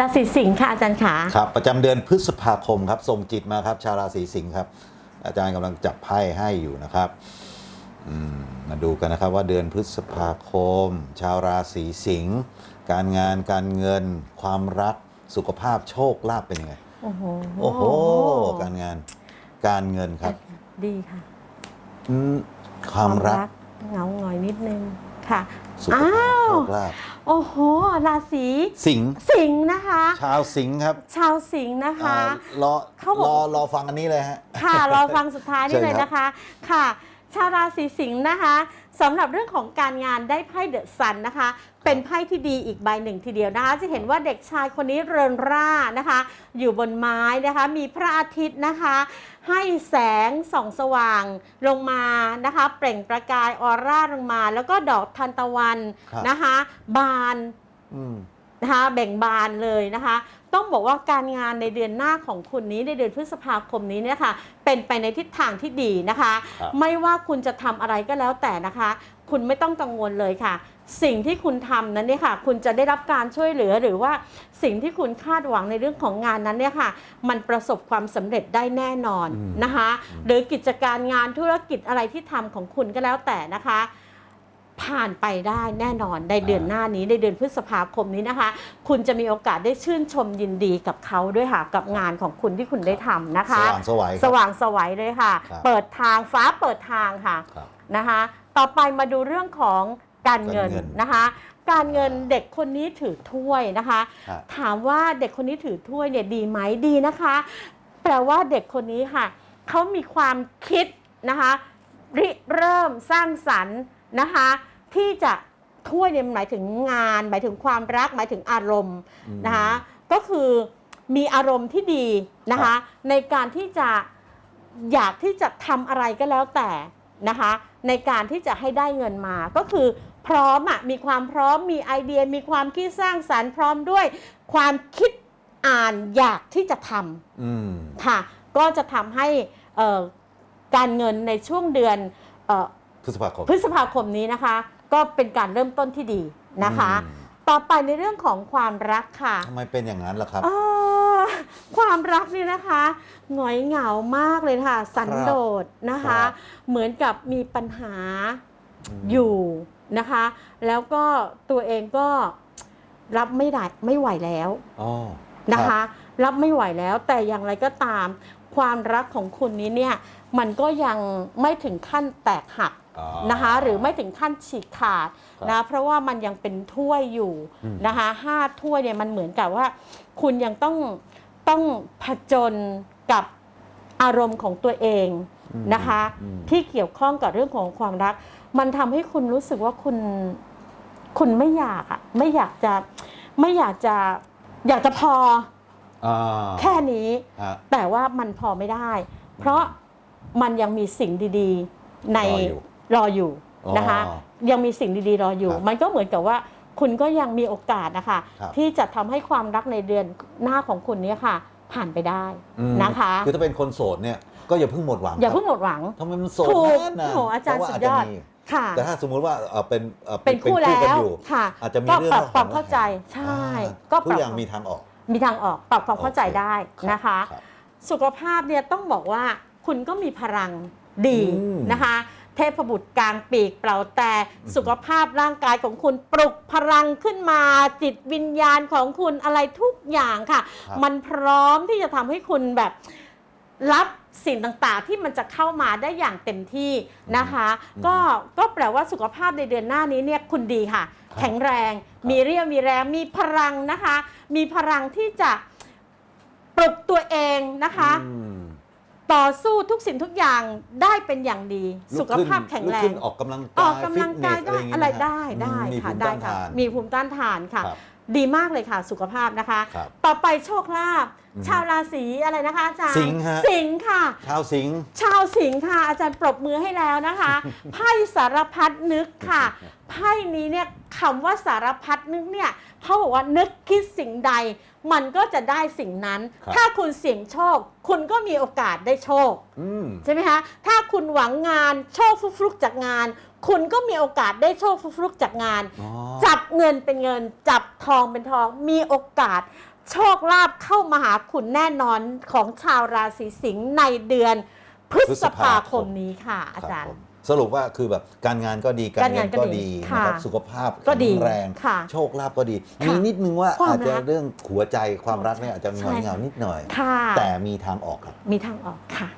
ราศีสิงค์ค่ะอาจารย์ขาครับ ประจำเดือนพฤษภาคมครับส่งจิตมาครับ ชาวราศีสิงห์ครับ อาจารย์กำลังจับไพ่ให้อยู่นะครับอืมมาดูกันนะครับว่าเดือนพฤษภาคม ชาวราศีสิงห์การงานการเงิน ความรักสุขภาพโชคลาภเป็นยังไง โอ้โหโอ้โห การงานการเงินครับดีค่ะอืมความรัก เหงาหงอยนิดนึง ค่ะ สุขภาพอ้าวโชคลาภโอ้โห ราศีสิงห์สิงห์นะคะ ชาวสิงห์ครับชาวสิงห์นะคะ อ่ารอเขาบอก รอรอฟังอันนี้เลยฮะ ค่ะ รอฟังสุดท้ายเชินี่ญเลยครับนะคะ ค่ะ ชาวราศีสิงห์นะคะสำหรับเรื่องของการงานได้ไพ่เดอะซันนะคะ เป็นไพ่ที่ดีอีกใบหนึ่งทีเดียวนะคะ จะเห็นว่าเด็กชายคนนี้เริงร่านะคะ อยู่บนไม้นะคะ มีพระอาทิตย์นะคะ ให้แสงส่องสว่างลงมานะคะ เปล่งประกายออร่าลงมา แล้วก็ดอกทานตะวันนะคะ บานอื นะคะเบ่งบานเลยนะคะ ต้องบอกว่าการงานในเดือนหน้าของคุณนี้ในเดือนพฤษภาคมนี้เนี่ยค่ะเป็นไปในทิศทางที่ดีนะคะครับไม่ว่าคุณจะทำอะไรก็แล้วแต่นะคะ คุณไม่ต้องกังวลเลยค่ะ สิ่งที่คุณทำนั้นเนี่ยค่ะ คุณจะได้รับการช่วยเหลือหรือว่าสิ่งที่คุณคาดหวังในเรื่องของงานนั้นเนี่ยค่ะ มันประสบความสำเร็จได้แน่นอนอืมนะคะ หรือกิจการงานธุรกิจอะไรที่ทำของคุณก็แล้วแต่นะคะ ผ่านไปได้แน่นอนในเดือนหน้านี้ในเดือนพฤษภาคมนี้นะคะ คุณจะมีโอกาสได้ชื่นชมยินดีกับเขาด้วยค่ะ กับงานของคุณที่คุณได้ทำนะคะ สว่างสวัยครับ สว่างสวัยเลยค่ะ ครับ เปิดทางฟ้าเปิดทางค่ะ ครับ นะคะ ต่อไปมาดูเรื่องของการเงินการเงินนะคะ การเงินอ่าเด็กคนนี้ถือถ้วยนะคะครับถามว่าเด็กคนนี้ถือถ้วยเนี่ยดีไหมดีนะคะ แปลว่าเด็กคนนี้ค่ะเขามีความคิดนะคะริเริ่มสร้างสรรค์นะคะ ที่จะถ้วยเนี่ยหมายถึงงาน หมายถึงความรักหมายถึงอารมณ์อืมนะคะก็คือมีอารมณ์ที่ดีนะคะในการที่จะอยากที่จะทำอะไรก็แล้วแต่นะคะในการที่จะให้ได้เงินมาก็คือพร้อมอะมีความพร้อมมีไอเดียมีความคิดสร้างสรรค์พร้อมด้วย ความคิดอ่านอยากที่จะทำอืมค่ะ ก็จะทำให้เอ่อการเงินในช่วงเดือนเออพฤษภาคมพฤษภาคมนี้นะคะ ก็เป็นการเริ่มต้นที่ดีนะคะ อืม ต่อไปในเรื่องของความรักค่ะ ทำไมเป็นอย่างนั้นล่ะครับ เอ่อความรักนี่นะคะหงอยเหงามากเลยค่ะ สันโดษนะคะครับเหมือนกับมีปัญหามอยู่นะคะ แล้วก็ตัวเองก็รับไม่ได้ไม่ไหวแล้วอ๋อนะคะรับไม่ไหวแล้วแต่อย่างไรก็ตาม ความรักของคุณนี้เนี่ยมันก็ยังไม่ถึงขั้นแตกหักอ๋อ นะคะหรือไม่ถึงขั้นฉีกขาดครับนะเพราะว่ามันยังเป็นถ้วยอยู่อืมนะคะห้าถ้วยเนี่ยมันเหมือนกับว่า คุณยังต้องต้องผจญกับอารมณ์ของตัวเองอืมนะคะอืมที่เกี่ยวข้องกับเรื่องของความรัก มันทำให้คุณรู้สึกว่าคุณคุณไม่อยากอะไม่อยากจะไม่อยากจะอยากจะพออ่าแค่นี้ฮะแต่ว่ามันพอไม่ได้ เพราะมันยังมีสิ่งดี ๆ ใน รออยู่รออยู่นะคะ อ๋อยังมีสิ่งดีๆรออยู่ ครับมันก็เหมือนกับว่าคุณก็ยังมีโอกาสนะคะครับที่จะทำให้ความรักในเดือนหน้าของคุณเนี้ค่ะ ผ่านไปได้อืม นะคะ คือถ้าเป็นคนโสดเนี่ยก็อย่าเพิ่งหมดหวังอย่าครับเพิ่งหมดหวัง ทำไมมันโสดถูกนานนะโอ้โหอาจารย์เพะว่สุดยอดจจะมีค่ะ แต่ถ้าสมมุติว่าเอ่อเป็นอ่อเป็นคู่กัแล้นวอยู่ ค่ะ อาจจะมีก็เรื่องปรับของความเข้าใจใช่อ่าก็ทุปกรับอย่างมีทางออก มีทางออกปรับความเข้าใจโอเค ได้นะคะ รับ สุขภาพเนี่ยต้องบอกว่าคุณก็มีพลังดีอืมนะคะ เทพบุตรกลางปีกเปล่าแต่สุขภาพร่างกายของคุณปลุกพลังขึ้นมาจิตวิญญาณของคุณอะไรทุกอย่างค่ะครับมันพร้อมที่จะทำให้คุณแบบรับสิ่งต่างๆ ที่มันจะเข้ามาได้อย่างเต็มที่นะคะ ก็ก็แปลว่าสุขภาพในเดือนหน้านี้เนี่ยคุณดีค่ะ แข็งแรง มีเรี่ยวมีแรงมีพลังนะคะ มีพลังที่จะปลุกตัวเองนะคะอืม ต่อสู้ทุกสิ่งทุกอย่างได้เป็นอย่างดี ลุสุกขขึ้นภาพแข็งแรลุกงขึ้นออกกำลังออกกายกำลังกายฟิตเนสได้อะอะไรไรอย่างเงี้ยนะได้ฮะได้อืมมีค่ะภูมิได้ต้านค่ะ ทาน มีภูมิต้านทานค่ะ ครับ ดีมากเลยค่ะสุขภาพนะคะ ครับต่อไปโชคลาภอืมชาวราศีอะไรนะคะอาจารย์สิงห์ฮะ สิงห์ค่ะ ชาวสิงห์ ชาวสิงห์ค่ะอาจารย์ปรบมือให้แล้วนะคะไพ่สารพัดนึกค่ะไพ่นี้เนี่ยคำว่าสารพัดนึกเนี่ยเขาบอกว่านึกคิดสิ่งใด มันก็จะได้สิ่งนั้น ครับ ถ้าคุณเสี่ยงโชค คุณก็มีโอกาสได้โชค อืม ใช่ไหมคะ ถ้าคุณหวังงานโชคฟลุกๆจากงาน คุณก็มีโอกาสได้โชคฟลุกๆจากงาน อ๋อ จับเงินเป็นเงิน จับ ทองเป็นทองมีโอกาสโชคลาภเข้ามาหาคุณแน่นอนของชาวราศีสิงห์ในเดือนพฤษภาคมนี้ค่ะ อาจารคย์บผมสรุปว่าคือแบบการงานก็ดีการเงินก็การงานก็ดีดีค่ะนะครับสุขภาพก็ดีแข็งแรงค่ะโชคลาภก็ดีค่ะมีนิดนึงว่าความอาจจะรักเรื่องหัวใจความรักเนี่ยอาจจะหงอยใช่เหงานิดหน่อยค่ะแต่มีทางออกครับ มีทางออกค่ะ